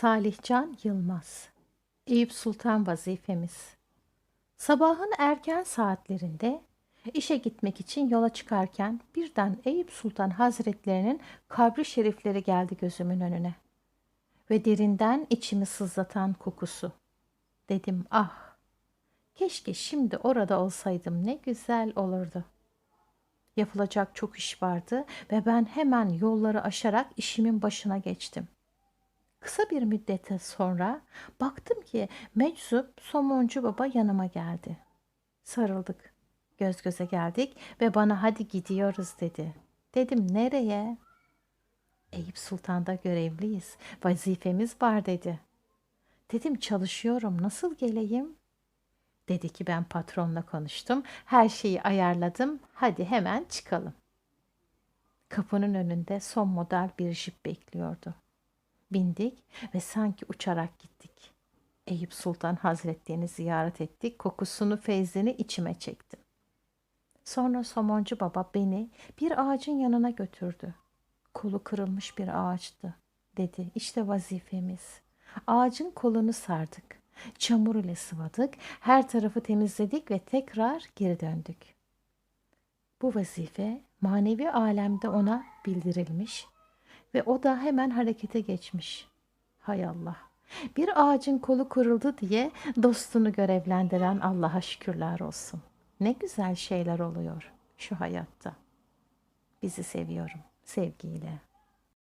Salihcan Yılmaz Eyüp Sultan vazifemiz Sabahın erken saatlerinde işe gitmek için yola çıkarken birden Eyüp Sultan Hazretlerinin kabri şerifleri geldi gözümün önüne. Ve derinden içimi sızlatan kokusu. Dedim ah keşke şimdi orada olsaydım ne güzel olurdu. Yapılacak çok iş vardı ve ben hemen yolları aşarak işimin başına geçtim. Kısa bir müddete sonra baktım ki meczup somoncu baba yanıma geldi. Sarıldık. Göz göze geldik ve bana hadi gidiyoruz dedi. Dedim nereye? Eyüp Sultan'da görevliyiz. Vazifemiz var dedi. Dedim çalışıyorum nasıl geleyim? Dedi ki ben patronla konuştum. Her şeyi ayarladım. Hadi hemen çıkalım. Kapının önünde son model bir jip bekliyordu. Bindik ve sanki uçarak gittik. Eyüp Sultan Hazretlerini ziyaret ettik. Kokusunu, feyzini içime çektim. Sonra somoncu baba beni bir ağacın yanına götürdü. Kolu kırılmış bir ağaçtı. Dedi işte vazifemiz. Ağacın kolunu sardık. Çamur ile sıvadık. Her tarafı temizledik ve tekrar geri döndük. Bu vazife manevi alemde ona bildirilmiş ve o da hemen harekete geçmiş. Hay Allah. Bir ağacın kolu kırıldı diye dostunu görevlendiren Allah'a şükürler olsun. Ne güzel şeyler oluyor şu hayatta. Bizi seviyorum sevgiyle.